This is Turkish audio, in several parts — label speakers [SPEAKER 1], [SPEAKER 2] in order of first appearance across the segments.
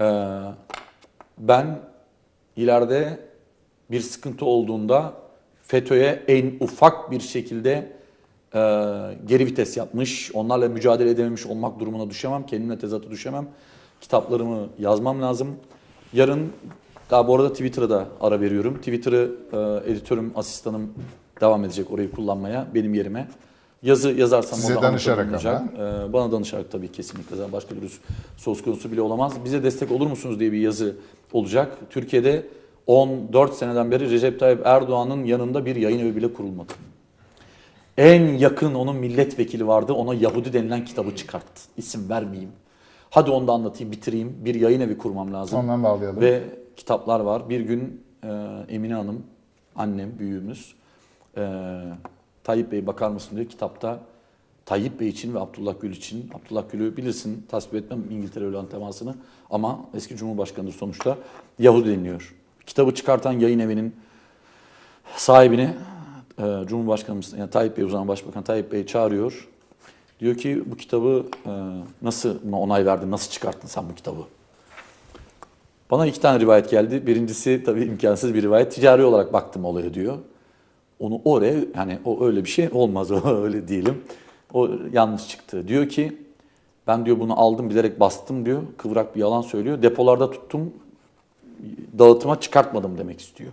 [SPEAKER 1] Ee, ben ileride bir sıkıntı olduğunda FETÖ'ye en ufak bir şekilde e, geri vites yapmış, onlarla mücadele edememiş olmak durumuna düşemem. Kendimle tezatı düşemem. Kitaplarımı yazmam lazım. Yarın, daha bu arada Twitter'a da ara veriyorum. Twitter'ı e, editörüm, asistanım devam edecek orayı kullanmaya benim yerime. Yazı yazarsam
[SPEAKER 2] Size danışarak
[SPEAKER 1] anlatılmayacak. Ee, bana danışarak tabii kesinlikle. Zaten başka bir söz konusu bile olamaz. Bize destek olur musunuz diye bir yazı olacak. Türkiye'de 14 seneden beri Recep Tayyip Erdoğan'ın yanında bir yayın evi bile kurulmadı. En yakın onun milletvekili vardı. Ona Yahudi denilen kitabı çıkarttı. İsim vermeyeyim. Hadi onu da anlatayım, bitireyim. Bir yayın evi kurmam lazım.
[SPEAKER 2] Ondan bağlayalım.
[SPEAKER 1] Ve kitaplar var. Bir gün e, Emine Hanım, annem, büyüğümüz, e, Tayyip Bey bakar mısın diyor. Kitapta Tayyip Bey için ve Abdullah Gül için. Abdullah Gül'ü bilirsin, tasvip etmem İngiltere olan temasını. Ama eski Cumhurbaşkanı'dır sonuçta. Yahudi deniliyor. Kitabı çıkartan yayın evinin sahibini e, Cumhurbaşkanımız yani Tayyip Bey o zaman Başbakan Tayyip Bey çağırıyor. Diyor ki bu kitabı e, nasıl onay verdin, nasıl çıkarttın sen bu kitabı? Bana iki tane rivayet geldi. Birincisi tabii imkansız bir rivayet. Ticari olarak baktım olaya diyor. Onu oraya yani o öyle bir şey olmaz o öyle diyelim. O yanlış çıktı. Diyor ki ben diyor bunu aldım bilerek bastım diyor. Kıvrak bir yalan söylüyor. Depolarda tuttum dağıtıma çıkartmadım demek istiyor.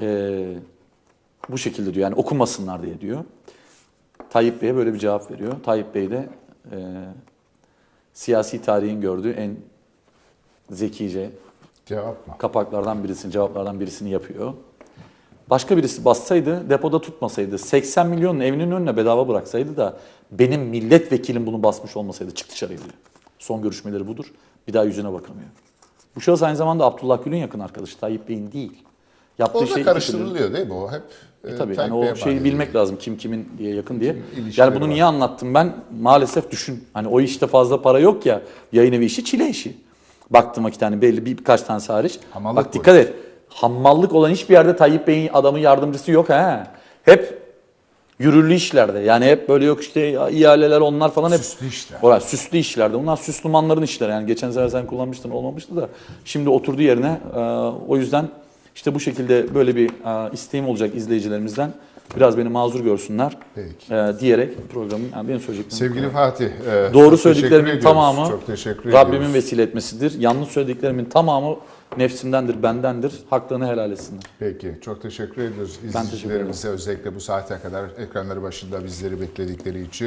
[SPEAKER 1] Ee, bu şekilde diyor yani okumasınlar diye diyor. Tayyip Bey'e böyle bir cevap veriyor. Tayyip Bey de e, siyasi tarihin gördüğü en zekice
[SPEAKER 2] Cevap mı?
[SPEAKER 1] kapaklardan birisini, cevaplardan birisini yapıyor. Başka birisi bassaydı, depoda tutmasaydı, 80 milyonun evinin önüne bedava bıraksaydı da benim milletvekilim bunu basmış olmasaydı çık dışarı diyor. Son görüşmeleri budur. Bir daha yüzüne bakamıyor. Bu şahıs aynı zamanda Abdullah Gül'ün yakın arkadaşı. Tayyip Bey'in değil. Yaptığı
[SPEAKER 2] Orada
[SPEAKER 1] şey iki
[SPEAKER 2] karıştırılıyor değil mi o? Hep
[SPEAKER 1] türlü.
[SPEAKER 2] e,
[SPEAKER 1] Tabii yani o şeyi bilmek lazım kim kimin diye yakın diye.
[SPEAKER 2] ilişkileri
[SPEAKER 1] Yani bunu
[SPEAKER 2] var.
[SPEAKER 1] niye anlattım ben? Maalesef düşün. Hani o işte fazla para yok ya. Yayın evi işi çile işi. Baktım iki tane belli bir birkaç tane hariç.
[SPEAKER 2] Hamallık
[SPEAKER 1] Bak dikkat et. Hammallık olan hiçbir yerde Tayyip Bey'in adamı yardımcısı yok ha. Hep yürürlü işlerde. Yani hep böyle yok işte ya, ihaleler onlar falan hep
[SPEAKER 2] Süslü işler.
[SPEAKER 1] Orası süslü işlerde. Bunlar süslümanların işleri. Yani geçen sene sen kullanmıştın olmamıştı da şimdi oturdu yerine. Ee, o yüzden işte bu şekilde böyle bir e, isteğim olacak izleyicilerimizden. Biraz beni mazur görsünler
[SPEAKER 2] Peki.
[SPEAKER 1] e, diyerek programın yani benim söyleyeceklerim.
[SPEAKER 2] Sevgili Fatih, e,
[SPEAKER 1] Doğru
[SPEAKER 2] çok
[SPEAKER 1] söylediklerimin
[SPEAKER 2] teşekkür ediyoruz.
[SPEAKER 1] tamamı
[SPEAKER 2] çok teşekkür
[SPEAKER 1] Rabbimin
[SPEAKER 2] ediyoruz.
[SPEAKER 1] vesile etmesidir. Yanlış söylediklerimin tamamı nefsimdendir, bendendir. Haklarını helal etsinler.
[SPEAKER 2] Peki, çok teşekkür ediyoruz izleyicilerimize özellikle bu saate kadar ekranları başında bizleri bekledikleri için.